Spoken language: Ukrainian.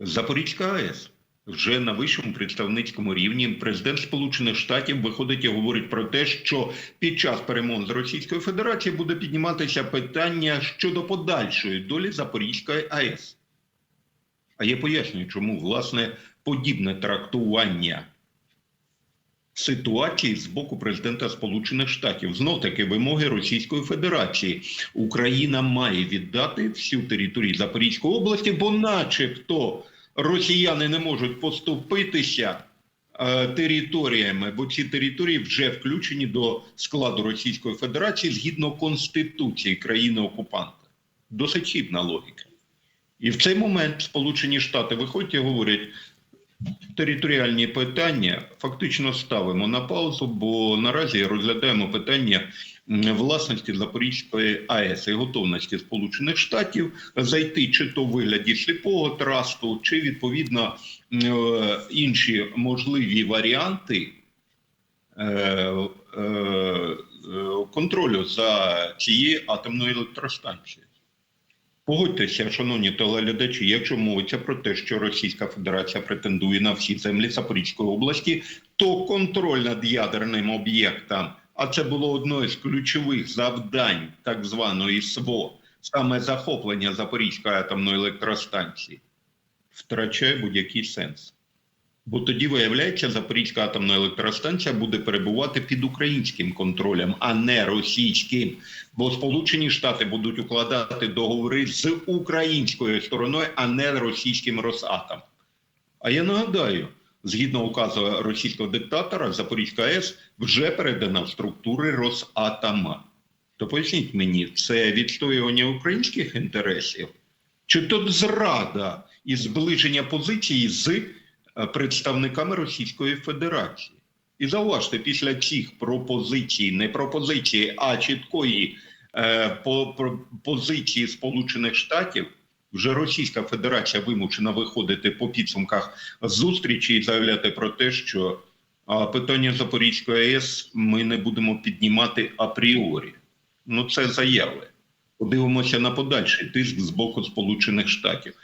Запорізька АЕС вже на вищому представницькому рівні. Президент Сполучених Штатів виходить і говорить про те, що під час перемовин з Російською Федерацією буде підніматися питання щодо подальшої долі Запорізької АЕС. А я пояснюю, чому власне подібне трактування ситуації з боку президента Сполучених Штатів. Знов таки вимоги Російської Федерації. Україна має віддати всю територію Запорізької області, бо, начебто, росіяни не можуть поступитися е, територіями, бо ці території вже включені до складу Російської Федерації згідно Конституції країни-окупанта. Досить хібна логіка. І в цей момент Сполучені Штати виходять і говорять, територіальні питання фактично ставимо на паузу, бо наразі розглядаємо питання власності Запорізької АЕС і готовності Сполучених Штатів зайти чи то в вигляді сліпого трасту, чи відповідно е, інші можливі варіанти е, е, контролю за цією атомною електростанцією. Погодьтеся, шановні телеглядачі, якщо мовиться про те, що Російська Федерація претендує на всі землі Запорізької області, то контроль над ядерним об'єктом, а це було одне з ключових завдань так званої СВО, саме захоплення Запорізької атомної електростанції, втрачає будь-який сенс. Бо тоді, виявляється, Запорізька атомна електростанція буде перебувати під українським контролем, а не російським. Бо Сполучені Штати будуть укладати договори з українською стороною, а не російським Росатом. А я нагадаю, згідно указу російського диктатора, Запорізька АЕС вже передана в структури Росатома. То поясніть мені, це відстоювання українських інтересів, чи то зрада і зближення позиції з представниками Російської Федерації? І зауважте, після цих пропозицій, не пропозиції, а чіткої е, по, про- позиції Сполучених Штатів, вже Російська Федерація вимушена виходити по підсумках зустрічі і заявляти про те, що а, питання Запорізької АЕС ми не будемо піднімати апріорі. Ну, це заяви. Подивимося на подальший тиск з боку Сполучених Штатів.